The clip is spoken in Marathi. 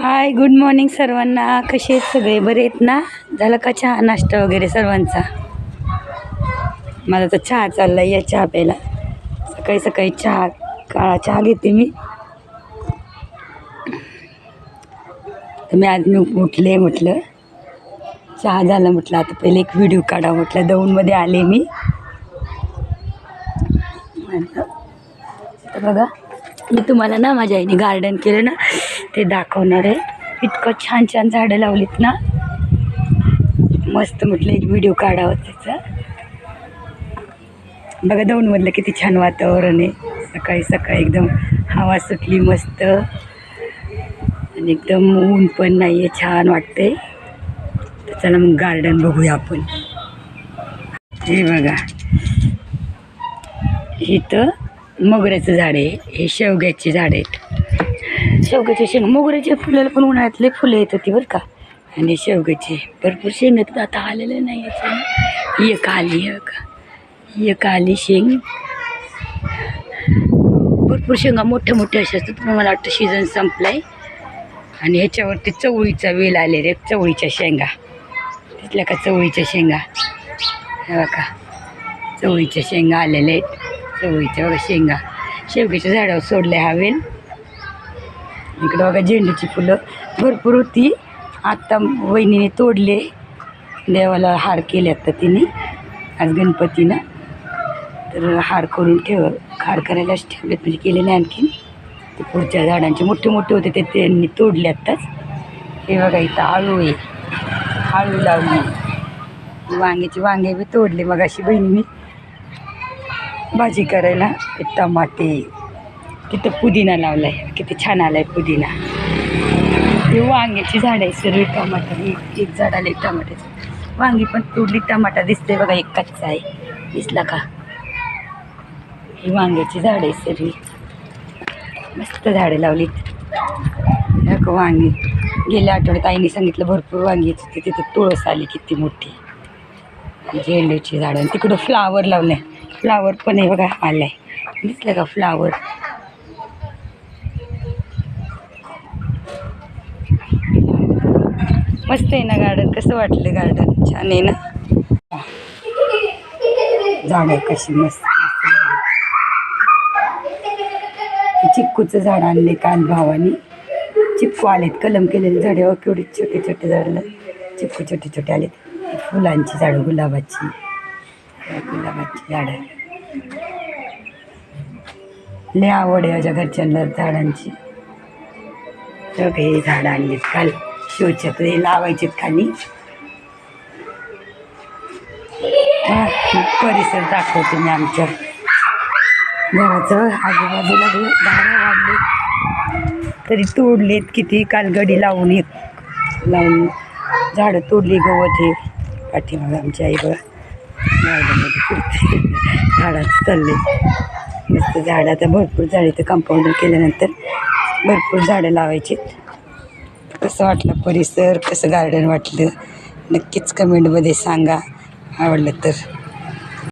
हाय गुड मॉर्निंग सर्वांना. कसे आहेत सगळे? बरे आहेत ना? झालं का चहा नाश्ता वगैरे सर्वांचा? माझा तर चहा चालला या चहा प्यायला. सकाळी सकाळी चहा काळा चहा घेते मी. तर मी आज मी उठले म्हटलं. चहा झाला म्हटलं. आता पहिले एक व्हिडिओ काढा म्हटलं. दौंडमध्ये आले मी. म्हटलं, तर बघा मी तुम्हाला ना माझ्या आईने गार्डन केलं ना ते दाखवणार आहे. इतकं छान छान झाडं लावलीत ना. मस्त म्हटलं एक व्हिडिओ काढावा त्याचा. बघा दौंडमधलं किती छान वातावरण आहे. सकाळी सकाळी एकदम हवा सुटली मस्त. आणि एकदम ऊन पण नाही आहे छान वाटते तर चला मग गार्डन बघूया आपण. हे बघा. इथं मोगऱ्याचं झाड आहे. हे शेवग्याची झाड आहेत. शेवग्याचे शेंग मोगऱ्याचे फुलाला पण उन्हाळ्यातले फुलं येतात ती बरं का. आणि शेवग्याचे भरपूर शेंग येतात आता आलेलं नाही याचं एक आली हो एक एक आली शेंग. भरपूर शेंगा मोठ्या मोठ्या अशा असतात. पण मला वाटतं सीझन संपलाय. आणि ह्याच्यावरती चवळीचा वेल आले रे चवळीच्या शेंगा. तिथल्या का चवळीच्या शेंगा? हे का चवळीच्या शेंगा आलेल्या आहेत. चवळीच्या बघा शेंगा. शेवग्याच्या झाडावर सोडले हा वेल. इकडं बघा झेंडूची फुलं भरपूर होती. आत्ता वहिनीने तोडले. देवाला हार केले आता तिने आज गणपतीनं. तर हार करून ठेव हार करायलाच ठेवलेत म्हणजे केले नाही आणखीन. ते पुढच्या झाडांचे मोठे मोठे होते ते त्यांनी तोडले आत्ताच. हे बघा इथं आळू आहे. आळू लावली वांग्याची वांगे बी तोडले मग अशी बहिणीने. भाजी करायला टमाटे. तिथं पुदिना लावलाय किती छान आलाय पुदिना. हे वांग्याची झाड आहे सर्व टमाटर एक एक झाड आले टमाट्याचं. वांगी पण तोडली टमाटा दिसते बघा एक कच्चा आहे. दिसला का? ही वांग्याची झाड आहे सर्व मस्त झाडं लावलीत. वांगी. गेल्या आठवड्यात आईने सांगितलं भरपूर वांगी होती तिथं तुळस आली किती मोठी. झेंडूची झाडं. आणि तिकडं फ्लावर लावले फ्लावर पण आहे बघा आलाय. दिसलं का फ्लावर? मस्त आहे ना गार्डन कसं वाटलं गार्डन छान आहे ना? झाडं कशी मस्त मस्त चिक्कूचं झाड आणले काल भावानी. चिक्कू आलेत कलम केलेले झाडे हो केवढे छोटे छोटे झाडं चिक्कू छोटे छोटे आलेत. फुलांची झाडं गुलाबाची. गुलाबाची झाडं. लय आवड आहे माझ्या घरच्यांना झाडांची. सगळे हे झाडं आणलीत काल. शिवछत्रे लावायचेत खाली. परिसर दाखवते मी आमच्या घराचं. आजूबाजूला झाडं वाढले तरी तोडलेत किती कालगडी लावून येत. लावून झाडं तोडली गवत हे. पाठीमाग आमच्या आई बघा. गार्डनमध्ये फिरते झाडाचं चालले. मस्त झाडं आता भरपूर झाडे तर कंपाऊंड केल्यानंतर भरपूर झाडं लावायची कसं वाटलं परिसर कसं गार्डन वाटलं? नक्कीच कमेंटमध्ये सांगा. आवडलं तर.